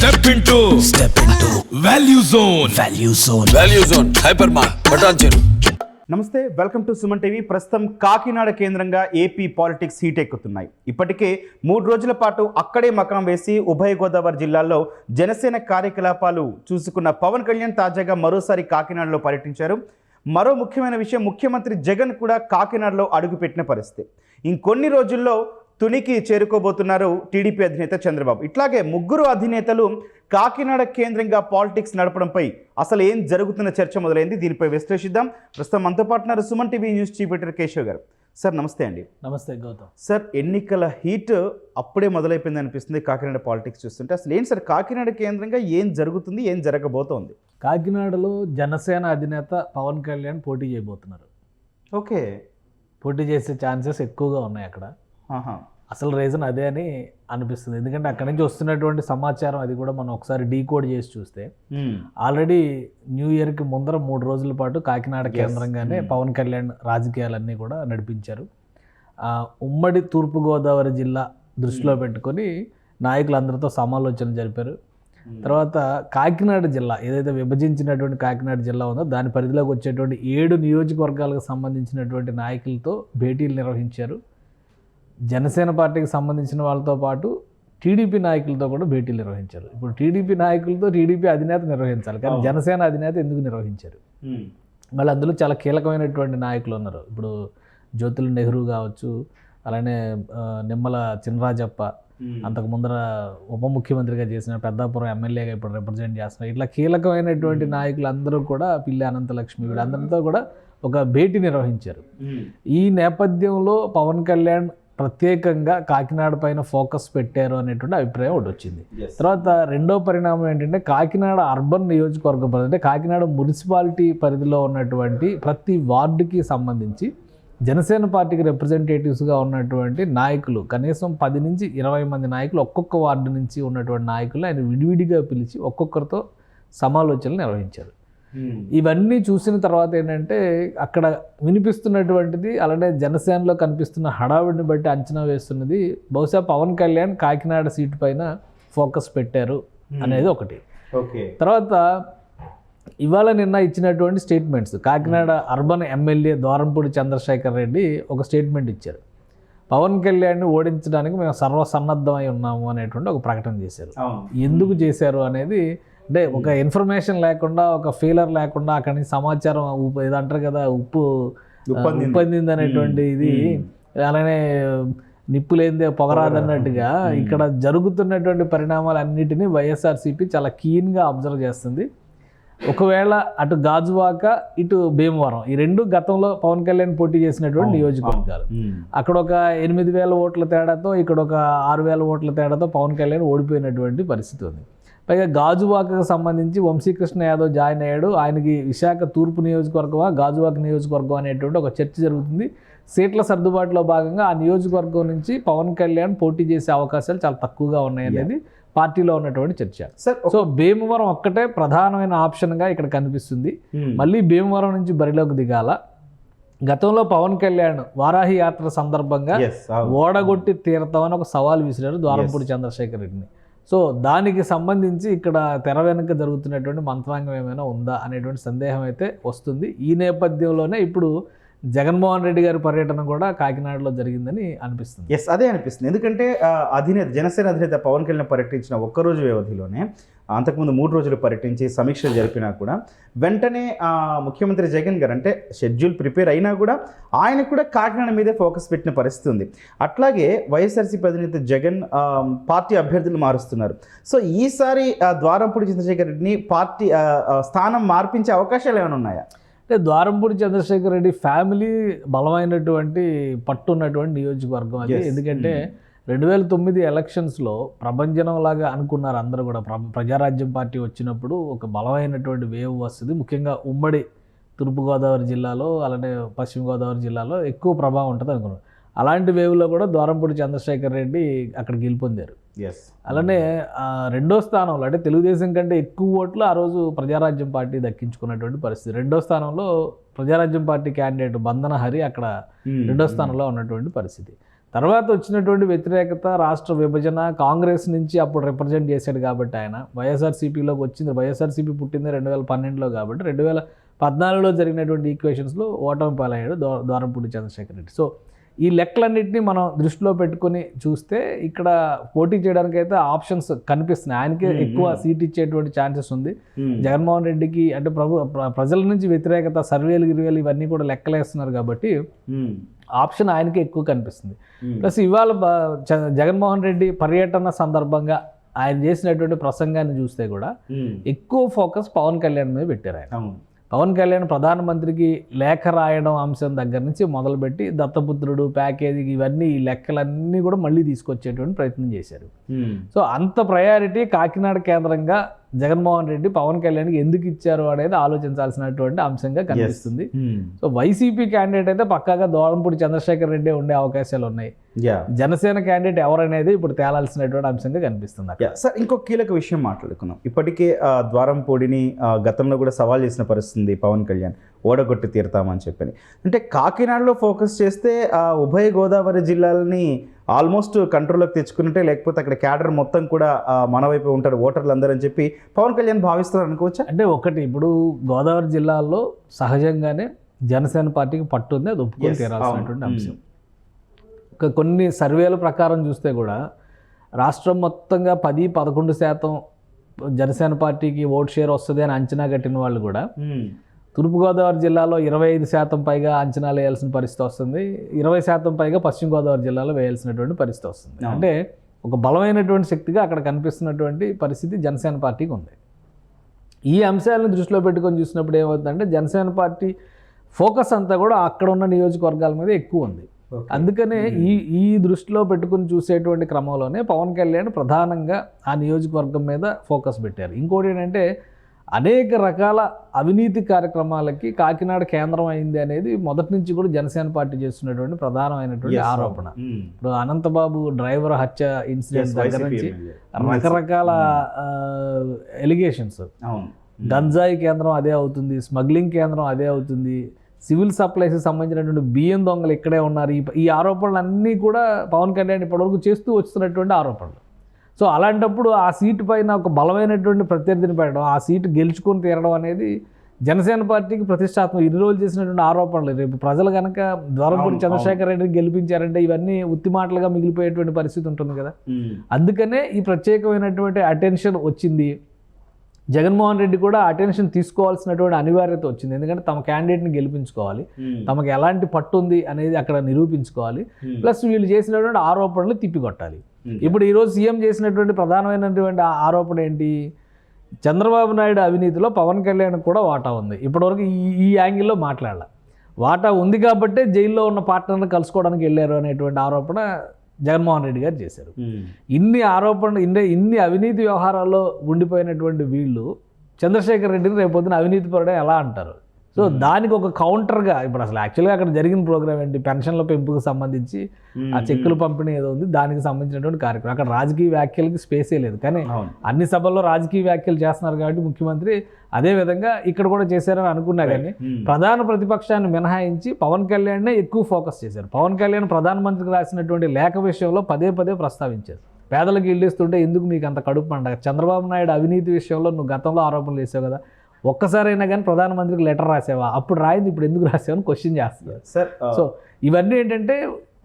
Step into step into Value Zone Value Zone Value Zone Hyper Mart బటాన్ చెరు నమస్తే welcome to Suman TV. ప్రస్తుతం కాకినాడ కేంద్రంగా AP politics heat ఎక్కుతున్నాయి. ఇప్పటికే మూడు రోజుల పాటు అక్కడే మకాం వేసి ఉభయ గోదావరి జిల్లాల్లో జనసేన కార్యకలాపాలు చూసుకున్న పవన్ కళ్యాణ్ తాజాగా మరోసారి కాకినాడలో పర్యటించారు. మరో ముఖ్యమైన విషయం ముఖ్యమంత్రి జగన్ కూడా కాకినాడలో అడుగుపెట్టిన పరిస్థితి. ఇంకొన్ని రోజుల్లో తునికి చేరుకోబోతున్నారు టీడీపీ అధినేత చంద్రబాబు. ఇట్లాగే ముగ్గురు అధినేతలు కాకినాడ కేంద్రంగా పాలిటిక్స్ నడపడంపై అసలు ఏం జరుగుతున్న చర్చ మొదలైంది? దీనిపై విశ్లేషిద్దాం. ప్రస్తుతం మనతో పాటు ఉన్నారు Suman TV news chief editor Keshav గారు. సార్ నమస్తే అండి. నమస్తే గౌతమ్. సార్ ఎన్నికల హీట్ అప్పుడే మొదలైపోయింది అనిపిస్తుంది కాకినాడ పాలిటిక్స్ చూస్తుంటే. అసలు ఏంటి సార్ కాకినాడ కేంద్రంగా ఏం జరుగుతుంది ఏం జరగబోతోంది? కాకినాడలో జనసేన అధినేత పవన్ కళ్యాణ్ పోటీ చేయబోతున్నారు. ఓకే. పోటీ చేసే ఛాన్సెస్ ఎక్కువగా ఉన్నాయి అక్కడ. అసలు రీజన్ అదే అని అనిపిస్తుంది. ఎందుకంటే అక్కడి నుంచి వస్తున్నటువంటి సమాచారం అది కూడా మనం ఒకసారి డీకోడ్ చేసి చూస్తే. ఆల్రెడీ న్యూ ఇయర్కి ముందర మూడు రోజుల పాటు కాకినాడ కేంద్రంగానే Hmm. పవన్ కళ్యాణ్ రాజకీయాలన్నీ కూడా నడిపించారు. ఉమ్మడి తూర్పుగోదావరి జిల్లా దృష్టిలో పెట్టుకొని నాయకులందరితో సమాలోచన జరిపారు. తర్వాత కాకినాడ జిల్లా ఏదైతే విభజించినటువంటి కాకినాడ జిల్లా ఉందో దాని పరిధిలోకి వచ్చేటువంటి ఏడు నియోజకవర్గాలకు సంబంధించినటువంటి నాయకులతో భేటీలు నిర్వహించారు. జనసేన పార్టీకి సంబంధించిన వాళ్ళతో పాటు టీడీపీ నాయకులతో కూడా భేటీలు నిర్వహించారు ఇప్పుడు టీడీపీ నాయకులతో టీడీపీ అధినేత నిర్వహించాలి కానీ. జనసేన అధినేత ఎందుకు నిర్వహించారు. మళ్ళీ అందులో చాలా కీలకమైనటువంటి నాయకులు ఉన్నారు ఇప్పుడు జ్యోతుల నెహ్రూ కావచ్చు అలానే నిమ్మల చినరాజప్ప. అంతకు ముందర ఉప ముఖ్యమంత్రిగా చేసిన పెద్దాపురం ఎమ్మెల్యేగా ఇప్పుడు రిప్రజెంట్ చేస్తున్నారు ఇట్లా కీలకమైనటువంటి నాయకులు అందరూ కూడా పిల్లి అనంతలక్ష్మి వీళ్ళందరితో కూడా ఒక భేటీ నిర్వహించారు. ఈ నేపథ్యంలో పవన్ కళ్యాణ్ ప్రత్యేకంగా కాకినాడ పైన ఫోకస్ పెట్టారు అనేటువంటి అభిప్రాయం ఒకటి వచ్చింది. తర్వాత రెండో పరిణామం ఏంటంటే కాకినాడ అర్బన్ నియోజకవర్గం పరిధి అంటే కాకినాడ మున్సిపాలిటీ పరిధిలో ఉన్నటువంటి ప్రతి వార్డుకి సంబంధించి జనసేన పార్టీకి రిప్రజెంటేటివ్స్గా ఉన్నటువంటి నాయకులు కనీసం పది నుంచి ఇరవై మంది నాయకులు ఒక్కొక్క వార్డు నుంచి ఉన్నటువంటి నాయకులు ఆయన విడివిడిగా పిలిచి ఒక్కొక్కరితో సమాలోచనలు నిర్వహించారు. ఇవన్నీ చూసిన తర్వాత ఏంటంటే అక్కడ వినిపిస్తున్నటువంటిది అలానే జనసేనలో కనిపిస్తున్న హడావిడిని బట్టి అంచనా వేస్తున్నది బహుశా పవన్ కళ్యాణ్ కాకినాడ సీటు పైన ఫోకస్ పెట్టారు అనేది ఒకటి. ఓకే. తర్వాత ఇవాళ నిన్న ఇచ్చినటువంటి statements Kakinada urban MLA Dwarampudi Chandrashekar Reddy ఒక స్టేట్మెంట్ ఇచ్చారు. పవన్ కళ్యాణ్ని ఓడించడానికి మేము సర్వసన్నద్ధమై ఉన్నాము అనేటువంటి ఒక ప్రకటన చేశారు. ఎందుకు చేశారు అనేది అంటే ఒక ఇన్ఫర్మేషన్ లేకుండా ఒక ఫీలర్ లేకుండా అక్కడి నుంచి సమాచారం ఉప్పు ఇది అంటారు కదా ఉప్పు ఉప్పందింది. ఉప్పందింది అనేటువంటి ఇది. అలానే నిప్పు లేనిదే పొగరాదన్నట్టుగా ఇక్కడ జరుగుతున్నటువంటి పరిణామాలన్నిటినీ వైఎస్ఆర్సీపీ చాలా కీన్గా అబ్జర్వ్ చేస్తుంది. ఒకవేళ అటు గాజువాక ఇటు భీమవరం ఈ రెండు గతంలో పవన్ కళ్యాణ్ పోటీ చేసినటువంటి నియోజకవర్గాలు. అక్కడ ఒక ఎనిమిది వేల ఓట్ల తేడాతో ఇక్కడ ఒక ఆరు వేల ఓట్ల తేడాతో పవన్ కళ్యాణ్ ఓడిపోయినటువంటి పరిస్థితి ఉంది. పైగా గాజువాకకు సంబంధించి వంశీకృష్ణ యాదవ్ జాయిన్ అయ్యాడు. ఆయనకి విశాఖ తూర్పు నియోజకవర్గమా గాజువాక నియోజకవర్గం అనేటువంటి ఒక చర్చ జరుగుతుంది. సీట్ల సర్దుబాటులో భాగంగా ఆ నియోజకవర్గం నుంచి పవన్ కళ్యాణ్ పోటీ చేసే అవకాశాలు చాలా తక్కువగా ఉన్నాయనేది పార్టీలో ఉన్నటువంటి చర్చ. సో భీమవరం ఒక్కటే ప్రధానమైన ఆప్షన్గా ఇక్కడ కనిపిస్తుంది. మ్మ్. మళ్ళీ భీమవరం నుంచి బరిలోకి దిగాల. గతంలో పవన్ కళ్యాణ్ వారాహి యాత్ర సందర్భంగా. ఓడగొట్టి తీరతామని ఒక సవాల్ విసిరారు ద్వారంపూడి చంద్రశేఖర్ రెడ్డిని. సో దానికి సంబంధించి ఇక్కడ తెర వెనుక జరుగుతున్నటువంటి మంత్రాంగం ఏమైనా ఉందా అనేటువంటి సందేహం అయితే వస్తుంది. ఈ నేపథ్యంలోనే ఇప్పుడు జగన్మోహన్ రెడ్డి గారి పర్యటన కూడా కాకినాడలో జరిగిందని అనిపిస్తుంది. ఎస్ అదే అనిపిస్తుంది. ఎందుకంటే అధినేత జనసేన అధినేత పవన్ కళ్యాణ్ పర్యటించిన ఒక్కరోజు వ్యవధిలోనే అంతకుముందు మూడు రోజులు పర్యటించి సమీక్షలు జరిపినా కూడా వెంటనే ముఖ్యమంత్రి జగన్ గారు అంటే షెడ్యూల్ ప్రిపేర్ అయినా కూడా ఆయన కూడా కాకినాడ మీదే ఫోకస్ పెట్టిన పరిస్థితి ఉంది. అట్లాగే వైఎస్ఆర్సీపీ అధినేత జగన్ పార్టీ అభ్యర్థులు మారుస్తున్నారు. సో ఈసారి ద్వారంపూడి చంద్రశేఖర్ రెడ్డిని పార్టీ స్థానం మార్పించే అవకాశాలు ఏమైనా ఉన్నాయా? అంటే ద్వారంపూడి చంద్రశేఖర్ రెడ్డి ఫ్యామిలీ బలమైనటువంటి పట్టు ఉన్నటువంటి నియోజకవర్గం అది. ఎందుకంటే రెండు వేల తొమ్మిది ఎలక్షన్స్లో ప్రభంజనం లాగా అనుకున్నారు అందరూ కూడా. ప్ర ప్రజారాజ్యం పార్టీ వచ్చినప్పుడు ఒక బలమైనటువంటి వేవ్ వస్తుంది. ముఖ్యంగా ఉమ్మడి తూర్పుగోదావరి జిల్లాలో అలానే పశ్చిమ గోదావరి జిల్లాలో ఎక్కువ ప్రభావం ఉంటుంది అనుకున్నారు. అలాంటి వేవ్లో కూడా ద్వారంపూడి చంద్రశేఖర్ రెడ్డి అక్కడ గెలుపొందారు. ఎస్ అలానే రెండో స్థానంలో అంటే తెలుగుదేశం కంటే ఎక్కువ ఓట్లు ఆ రోజు ప్రజారాజ్యం పార్టీ దక్కించుకున్నటువంటి పరిస్థితి. రెండో స్థానంలో ప్రజారాజ్యం పార్టీ క్యాండిడేట్ బంధన హరి అక్కడ రెండో స్థానంలో ఉన్నటువంటి పరిస్థితి. తర్వాత వచ్చినటువంటి వ్యతిరేకత రాష్ట్ర విభజన కాంగ్రెస్ నుంచి అప్పుడు రిప్రజెంట్ చేశాడు కాబట్టి ఆయన. వైఎస్ఆర్సీపీలోకి వచ్చింది వైఎస్ఆర్సీపీ పుట్టింది రెండు వేల పన్నెండులో కాబట్టి రెండు వేల పద్నాలుగులో జరిగినటువంటి ఈక్వేషన్స్లో ఓటమి పాలయ్యాడు దో దూరంపూడి చంద్రశేఖర్ రెడ్డి. సో ఈ లెక్కలన్నింటినీ మనం దృష్టిలో పెట్టుకొని చూస్తే ఇక్కడ పోటీ చేయడానికి అయితే ఆప్షన్స్ కనిపిస్తున్నాయి ఆయనకే ఎక్కువ. సీట్ ఇచ్చేటువంటి ఛాన్సెస్ ఉంది. జగన్మోహన్ రెడ్డికి అంటే ప్రభు ప్ర- ప్రజల నుంచి వ్యతిరేకత సర్వేలు గిరివేలు ఇవన్నీ కూడా లెక్కలేస్తున్నారు కాబట్టి. ఆప్షన్ ఆయనకే ఎక్కువ కనిపిస్తుంది. ప్లస్ ఇవాళ జగన్మోహన్ రెడ్డి పర్యటన సందర్భంగా ఆయన చేసినటువంటి ప్రసంగాన్ని చూస్తే కూడా. ఎక్కువ ఫోకస్ పవన్ కళ్యాణ్ మీద పెట్టారు ఆయన పవన్ కళ్యాణ్ ప్రధానమంత్రికి లేఖ రాయడం అంశం దగ్గర నుంచి మొదలుపెట్టి దత్తపుత్రుడు ప్యాకేజీ ఇవన్నీ ఈ లెక్కలన్నీ కూడా మళ్ళీ తీసుకొచ్చేటువంటి ప్రయత్నం చేశారు. సో అంత ప్రయారిటీ కాకినాడ కేంద్రంగా జగన్మోహన్ రెడ్డి పవన్ కళ్యాణ్కి ఎందుకు ఇచ్చారు అనేది ఆలోచించాల్సినటువంటి అంశంగా కనిపిస్తుంది. ఉమ్. సో వైసీపీ క్యాండిడేట్ అయితే పక్కాగా దోరంపూడి చంద్రశేఖర్ రెడ్డి ఉండే అవకాశాలు ఉన్నాయి. జనసేన క్యాండిడేట్ ఎవరనేది ఇప్పుడు తేలాల్సినటువంటి అంశంగా కనిపిస్తుంది సార్ ఇంకొక కీలక విషయం మాట్లాడుకుందాం. ఇప్పటికే ఆ, ద్వారం పొడిని ఆ, గతంలో కూడా సవాల్ చేసిన పరిస్థితి పవన్ కళ్యాణ్. ఓడగొట్టి తీరుతామని చెప్పని. అంటే కాకినాడలో ఫోకస్ చేస్తే ఆ ఉభయ గోదావరి జిల్లాలని ఆల్మోస్ట్ కంట్రోల్లోకి తెచ్చుకున్నట్టే లేకపోతే అక్కడ క్యాడర్ మొత్తం కూడా మన వైపు ఉంటారు ఓటర్లు అందరూ అని చెప్పి పవన్ కళ్యాణ్ భావిస్తారు అనుకోవచ్చా అంటే ఒకటి ఇప్పుడు గోదావరి జిల్లాలో సహజంగానే జనసేన పార్టీకి పట్టు ఉంది అది ఒప్పుకొని తీరాల్సినటువంటి. అంశం ఒక కొన్ని సర్వేల ప్రకారం చూస్తే కూడా రాష్ట్రం మొత్తంగా పది పదకొండు శాతం జనసేన పార్టీకి ఓట్ షేర్ వస్తుంది అని అంచనా కట్టిన వాళ్ళు కూడా ఉమ్. తూర్పుగోదావరి జిల్లాలో ఇరవై ఐదు శాతం పైగా అంచనాలు వేయాల్సిన పరిస్థితి వస్తుంది. ఇరవై శాతం పైగా పశ్చిమ గోదావరి జిల్లాలో వేయాల్సినటువంటి పరిస్థితి వస్తుంది. అంటే ఒక బలమైనటువంటి శక్తిగా అక్కడ కనిపిస్తున్నటువంటి పరిస్థితి జనసేన పార్టీకి ఉంది. ఈ అంశాలను దృష్టిలో పెట్టుకొని చూసినప్పుడు ఏమవుతుందంటే జనసేన పార్టీ ఫోకస్ అంతా కూడా అక్కడ ఉన్న నియోజకవర్గాల మీద ఎక్కువ ఉంది. అందుకనే ఈ ఈ దృష్టిలో పెట్టుకుని చూసేటువంటి క్రమంలోనే పవన్ కళ్యాణ్ ప్రధానంగా ఆ నియోజకవర్గం మీద ఫోకస్ పెట్టారు. ఇంకోటి ఏంటంటే అనేక రకాల అవినీతి కార్యక్రమాలకి కాకినాడ కేంద్రం అయింది అనేది మొదటి నుంచి కూడా జనసేన పార్టీ చేస్తున్నటువంటి ప్రధానమైనటువంటి ఆరోపణ. ఉమ్. ఇప్పుడు అనంతబాబు డ్రైవర్ హత్య ఇన్సిడెంట్ దగ్గర నుంచి. రకరకాల ఎలిగేషన్స్ అవును. గంజాయి కేంద్రం అదే అవుతుంది స్మగ్లింగ్ కేంద్రం అదే అవుతుంది సివిల్ సప్లైస్ సంబంధించినటువంటి బియ్యం దొంగలు ఇక్కడే ఉన్నారు. ఈ ఈ ఆరోపణలు అన్నీ కూడా పవన్ కళ్యాణ్ ఇప్పటివరకు చేస్తూ వస్తున్నటువంటి ఆరోపణలు. సో అలాంటప్పుడు ఆ సీటు పైన ఒక బలమైనటువంటి ప్రత్యర్థిని పెట్టడం ఆ సీటు గెలుచుకొని తీరడం అనేది జనసేన పార్టీకి ప్రతిష్టాత్మక ఇన్ని రోజులు చేసినటువంటి ఆరోపణలు రేపు ప్రజలు కనుక ద్వారంపూడి చంద్రశేఖర్ రెడ్డిని గెలిపించారంటే ఇవన్నీ ఉత్తి మాటలుగా మిగిలిపోయేటువంటి పరిస్థితి ఉంటుంది కదా. అందుకనే ఈ ప్రత్యేకమైనటువంటి అటెన్షన్ వచ్చింది జగన్మోహన్ రెడ్డి కూడా అటెన్షన్ తీసుకోవాల్సినటువంటి అనివార్యత వచ్చింది ఎందుకంటే తమ క్యాండిడేట్ని గెలిపించుకోవాలి. తమకు ఎలాంటి పట్టు ఉంది అనేది అక్కడ నిరూపించుకోవాలి. ప్లస్ వీళ్ళు చేసినటువంటి ఆరోపణలు తిప్పికొట్టాలి. ఇప్పుడు ఈరోజు సీఎం చేసినటువంటి ప్రధానమైనటువంటి ఆరోపణ ఏంటి? చంద్రబాబు నాయుడు అవినీతిలో పవన్ కళ్యాణ్ కూడా వాటా ఉంది. ఇప్పటివరకు ఈ ఈ యాంగిల్లో మాట్లాడాల. వాటా ఉంది కాబట్టే జైల్లో ఉన్న పార్ట్నర్ని కలుసుకోవడానికి వెళ్ళారు అనేటువంటి ఆరోపణ జగన్మోహన్ రెడ్డి గారు చేశారు. ఉమ్. ఇన్ని ఆరోపణలు ఇన్ని ఇన్ని అవినీతి వ్యవహారాల్లో ఉండిపోయినటువంటి వీళ్ళు చంద్రశేఖర్ రెడ్డిని రేపొద్దున అవినీతి పరుడే ఎలా అంటారు? సో దానికి ఒక కౌంటర్గా ఇప్పుడు అసలు యాక్చువల్గా అక్కడ జరిగిన ప్రోగ్రామ్ ఏంటి? పెన్షన్ల పెంపుకు సంబంధించి ఆ చెక్కుల పంపిణీ ఏదో ఉంది. దానికి సంబంధించినటువంటి కార్యక్రమం. అక్కడ రాజకీయ వ్యాఖ్యలకి స్పేసే లేదు. కానీ అన్ని సభల్లో రాజకీయ వ్యాఖ్యలు చేస్తున్నారు కాబట్టి ముఖ్యమంత్రి అదే విధంగా ఇక్కడ కూడా చేశారని అనుకున్నా కానీ ఉమ్. ప్రధాన ప్రతిపక్షాన్ని మినహాయించి పవన్ కళ్యాణ్నే ఎక్కువ ఫోకస్ చేశారు. పవన్ కళ్యాణ్ ప్రధానమంత్రికి రాసినటువంటి లేఖ విషయంలో పదే పదే ప్రస్తావించారు. పేదలకు ఇల్లు ఇస్తుంటే ఎందుకు మీకు అంత కడుపు పండగ చంద్రబాబు నాయుడు అవినీతి విషయంలో నువ్వు గతంలో ఆరోపణలు చేసావు కదా. ఒక్కసారైనా కానీ ప్రధానమంత్రికి లెటర్ రాసావా? అప్పుడు రాయింది ఇప్పుడు ఎందుకు రాసావు అని క్వశ్చన్ చేస్తున్నారు సార్ సో ఇవన్నీ ఏంటంటే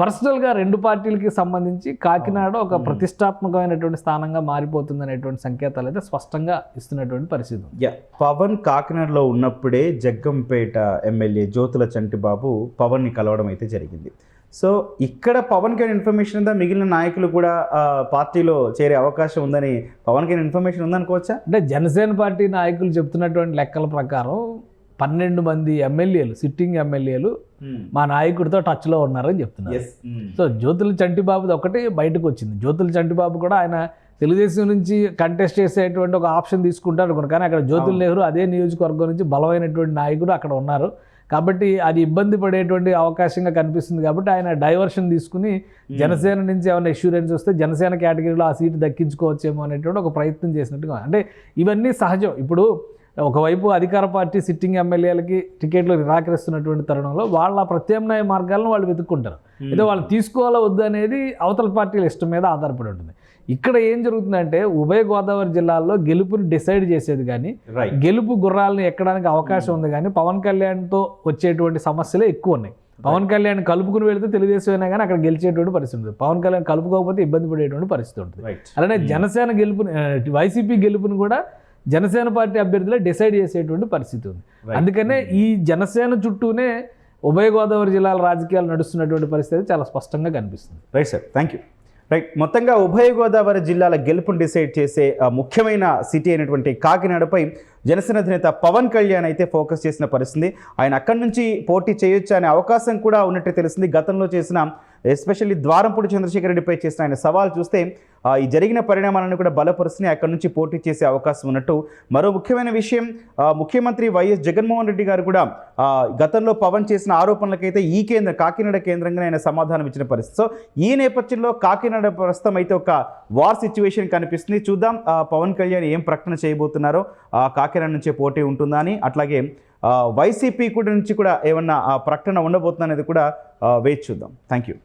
పర్సనల్గా రెండు పార్టీలకి సంబంధించి కాకినాడ ఒక ప్రతిష్టాత్మకమైనటువంటి స్థానంగా మారిపోతుంది అనేటువంటి సంకేతాలు అయితే స్పష్టంగా ఇస్తున్నటువంటి పరిస్థితి. పవన్ కాకినాడలో ఉన్నప్పుడే జగ్గంపేట ఎమ్మెల్యే జ్యోతుల చంటిబాబు పవన్ని కలవడం అయితే జరిగింది. సో ఇక్కడ పవన్ కైన ఇన్ఫర్మేషన్ ఉందా మిగిలిన నాయకులు కూడా పార్టీలో చేరే అవకాశం ఉందని పవన్ కైన ఇన్ఫర్మేషన్ ఉందనుకోవచ్చా? అంటే జనసేన పార్టీ నాయకులు చెప్తున్నటువంటి లెక్కల ప్రకారం పన్నెండు మంది ఎమ్మెల్యేలు సిట్టింగ్ ఎమ్మెల్యేలు మా నాయకుడితో టచ్లో ఉన్నారని చెప్తున్నారు. ఎస్ సో జ్యోతుల చంటిబాబుది ఒకటి బయటకు వచ్చింది. జ్యోతుల చంటిబాబు కూడా ఆయన తెలుగుదేశం నుంచి కంటెస్ట్ చేసేటువంటి ఒక ఆప్షన్ తీసుకుంటారు అనుకున్నారు కానీ అక్కడ జ్యోతుల్ నెహ్రూ అదే నియోజకవర్గం నుంచి బలమైనటువంటి నాయకుడు అక్కడ ఉన్నారు. కాబట్టి అది ఇబ్బంది పడేటువంటి అవకాశంగా కనిపిస్తుంది కాబట్టి ఆయన డైవర్షన్ తీసుకుని జనసేన నుంచి ఏమైనా ఇష్యూరెన్స్ వస్తే జనసేన కేటగిరీలో ఆ సీటు దక్కించుకోవచ్చేమో అనేటువంటి ఒక ప్రయత్నం చేసినట్టుగా అంటే ఇవన్నీ సహజం. ఇప్పుడు ఒకవైపు అధికార పార్టీ సిట్టింగ్ ఎమ్మెల్యేలకి టికెట్లు నిరాకరిస్తున్నటువంటి తరుణంలో వాళ్ళ ప్రత్యామ్నాయ మార్గాలను వాళ్ళు వెతుక్కుంటారు. ఏదో వాళ్ళు తీసుకోవాలా వద్దు అనేది అవతల పార్టీల ఇష్టం మీద ఆధారపడి ఉంటుంది. ఇక్కడ ఏం జరుగుతుందంటే ఉభయ గోదావరి జిల్లాల్లో గెలుపుని డిసైడ్ చేసేది కానీ గెలుపు గుర్రాలను ఎక్కడానికి అవకాశం ఉంది కానీ పవన్ కళ్యాణ్తో వచ్చేటువంటి సమస్యలే ఎక్కువ ఉన్నాయి. పవన్ కళ్యాణ్ కలుపుకుని వెళ్తే తెలుగుదేశం అయినా కానీ అక్కడ గెలిచేటువంటి పరిస్థితి ఉంటుంది. పవన్ కళ్యాణ్ కలుపుకోకపోతే ఇబ్బంది పడేటువంటి పరిస్థితి ఉంటుంది. అలానే జనసేన గెలుపుని వైసీపీ గెలుపుని కూడా జనసేన పార్టీ అభ్యర్థులే డిసైడ్ చేసేటువంటి పరిస్థితి ఉంది. అందుకనే ఈ జనసేన చుట్టూనే ఉభయ గోదావరి జిల్లాల రాజకీయాలు నడుస్తున్నటువంటి పరిస్థితి చాలా స్పష్టంగా కనిపిస్తుంది. Right sir thank you right మొత్తంగా ఉభయ గోదావరి జిల్లాల గెలుపును డిసైడ్ చేసే ముఖ్యమైన సిటీ అయినటువంటి కాకినాడపై జనసేన అధినేత పవన్ కళ్యాణ్ అయితే ఫోకస్ చేసిన పరిస్థితి. ఆయన అక్కడి నుంచి పోటీ చేయొచ్చు అనే అవకాశం కూడా ఉన్నట్టు తెలిసింది గతంలో చేసిన ఎస్పెషల్లీ ద్వారంపూడి చంద్రశేఖర్ రెడ్డిపై చేసిన ఆయన సవాల్ చూస్తే ఈ జరిగిన పరిణామాలను కూడా బలపరుస్తున్నాయి అక్కడి నుంచి పోటీ చేసే అవకాశం ఉన్నట్టు మరో ముఖ్యమైన విషయం ముఖ్యమంత్రి వైఎస్ జగన్మోహన్ రెడ్డి గారు కూడా గతంలో పవన్ చేసిన ఆరోపణలకైతే ఈ కేంద్ర కాకినాడ కేంద్రంగా ఆయన సమాధానం ఇచ్చిన పరిస్థితి. సో ఈ నేపథ్యంలో కాకినాడ ప్రస్తుతం అయితే ఒక వార్ సిచ్యువేషన్ కనిపిస్తుంది. చూద్దాం పవన్ కళ్యాణ్ ఏం ప్రకటన చేయబోతున్నారో కాకినాడ నుంచే పోటీ ఉంటుందా అని అట్లాగే వైసీపీ కూడా నుంచి కూడా ఏమన్నా ఆ ప్రకటన ఉండబోతుందనేది కూడా వేచి చూద్దాం. Thank you